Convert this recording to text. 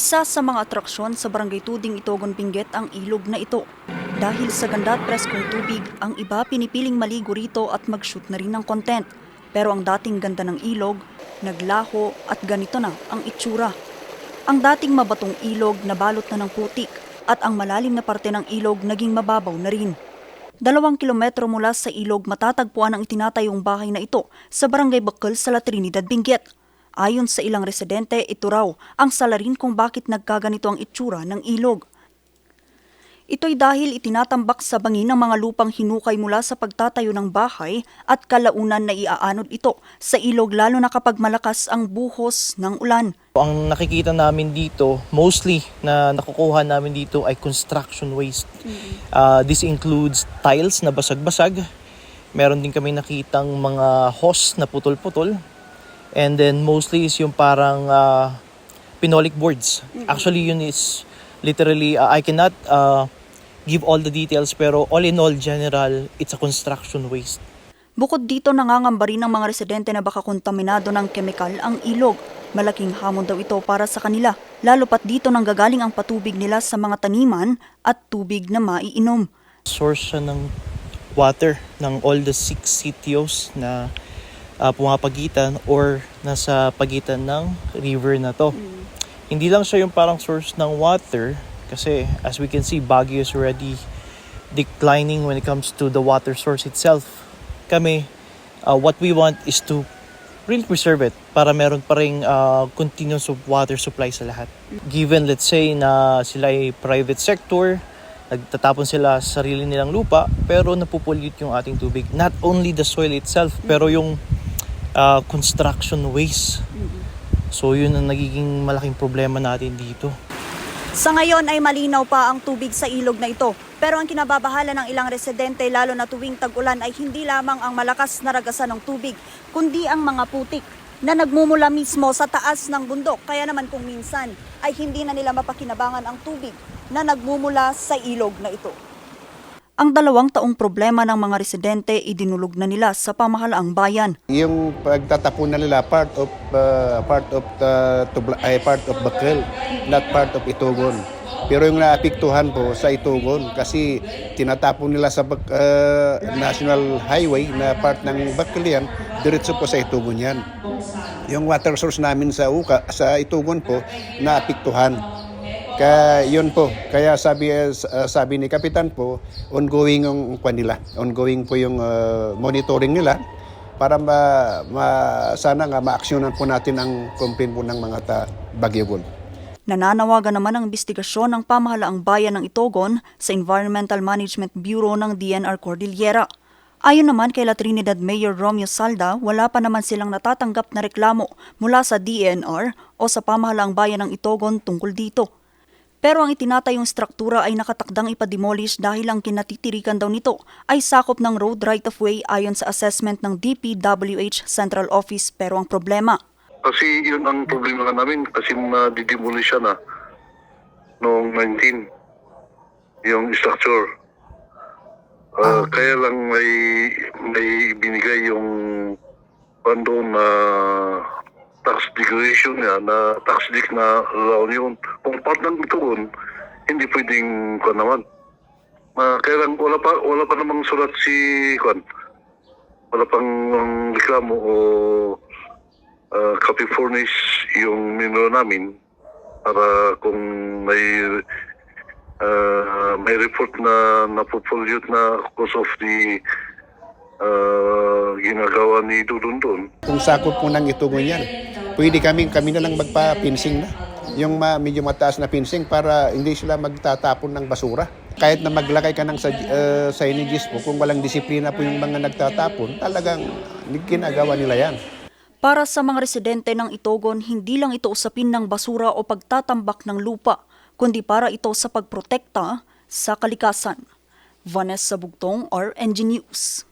Isa sa mga atraksyon sa Barangay Tuding Itogon Benguet ang ilog na ito. Dahil sa ganda at preskong tubig, ang iba pinipiling maligo rito at mag-shoot na rin ng content. Pero ang dating ganda ng ilog, naglaho at ganito na ang itsura. Ang dating mabatong ilog nabalot na ng putik at ang malalim na parte ng ilog naging mababaw na rin. Dalawang kilometro mula sa ilog matatagpuan ang itinatayong bahay na ito sa Barangay Bakal sa La Trinidad, Benguet. Ayon sa ilang residente, ito raw ang salarin kung bakit nagkaganito ang itsura ng ilog. Ito'y dahil itinatambak sa bangin ng mga lupang hinukay mula sa pagtatayo ng bahay at kalaunan na iaanod ito sa ilog lalo na kapag malakas ang buhos ng ulan. Ang nakikita namin dito, mostly na nakukuha namin dito ay construction waste. Uh, this includes tiles na basag-basag. Meron din kami nakitang mga hose na putol-putol. And then mostly is yung parang uh, pinolic boards. Actually yun is literally, uh, I cannot uh, give all the details pero all in all general, it's a construction waste. Bukod dito nangangamba rin ng mga residente na baka kontaminado ng kemikal ang ilog. Malaking hamon daw ito para sa kanila, lalo pat dito nang gagaling ang patubig nila sa mga taniman at tubig na maiinom. source siya ng water ng all the six sitios na uh, pumapagitan or nasa pagitan ng river na to. Hindi lang siya yung parang source ng water kasi as we can see Baguio is already declining when it comes to the water source itself. Kami, uh, what we want is to really preserve it para meron pa rin uh, continuous of water supply sa lahat. Given, let's say, na sila ay private sector, nagtatapon sila sa sarili nilang lupa, pero napupollute yung ating tubig. Not only the soil itself, pero yung uh, construction waste. So yun ang nagiging malaking problema natin dito. Sa ngayon ay malinaw pa ang tubig sa ilog na ito. Pero ang kinababahala ng ilang residente lalo na tuwing tag-ulan ay hindi lamang ang malakas na ragasan ng tubig, kundi ang mga putik na nagmumula mismo sa taas ng bundok. Kaya naman kung minsan ay hindi na nila mapakinabangan ang tubig na nagmumula sa ilog na ito. Ang dalawang taong problema ng mga residente idinulog na nila sa pamahalaang bayan. Yung pagtatapon na nila part of uh, part of the tubla, ay part of Bakal, not part of Itugon. Pero yung naapektuhan po sa Itugon kasi tinatapon nila sa uh, National Highway na part ng Bakal yan, diretso po sa Itugon yan. Yung water source namin sa Uka, sa Itugon po, naapektuhan. Kaya yun po, kaya sabi uh, sabi ni Kapitan po, ongoing yung kwan nila. Ongoing po yung uh, monitoring nila para ma, ma sana nga maaksyonan po natin ang complaint po ng mga ta Baguio Gold. Nananawagan naman ang investigasyon ng pamahalaang bayan ng Itogon sa Environmental Management Bureau ng DNR Cordillera. Ayon naman kay La Trinidad Mayor Romeo Salda, wala pa naman silang natatanggap na reklamo mula sa DNR o sa pamahalaang bayan ng Itogon tungkol dito. Pero ang itinatayong struktura ay nakatakdang ipademolish dahil ang kinatitirikan daw nito ay sakop ng road right-of-way ayon sa assessment ng DPWH Central Office pero ang problema, Kasi yun ang problema nga namin kasi na-demolish siya na noong 19 yung structure. Ah, Kaya lang may may binigay yung bando na tax declaration niya na tax deck na law yun. Kung part ng tugon, hindi pwedeng kuan naman. Ah, kaya lang wala pa wala pa namang sulat si kuan. Wala pang um, reklamo o uh, copy furnish yung memo namin para kung may uh, may report na napopollute na cause of the uh, ginagawa ni Dudundun. Kung sakop po ng Itugon yan, pwede kami, kami na lang magpa-pinsing na. Yung ma, medyo mataas na pinsing para hindi sila magtatapon ng basura. Kahit na maglakay ka ng sa, uh, signages po, kung walang disiplina po yung mga nagtatapon, talagang ginagawa nila yan. Para sa mga residente ng Itogon, hindi lang ito usapin ng basura o pagtatambak ng lupa, kundi para ito sa pagprotekta sa kalikasan. Vanessa Bugtong, RNG News.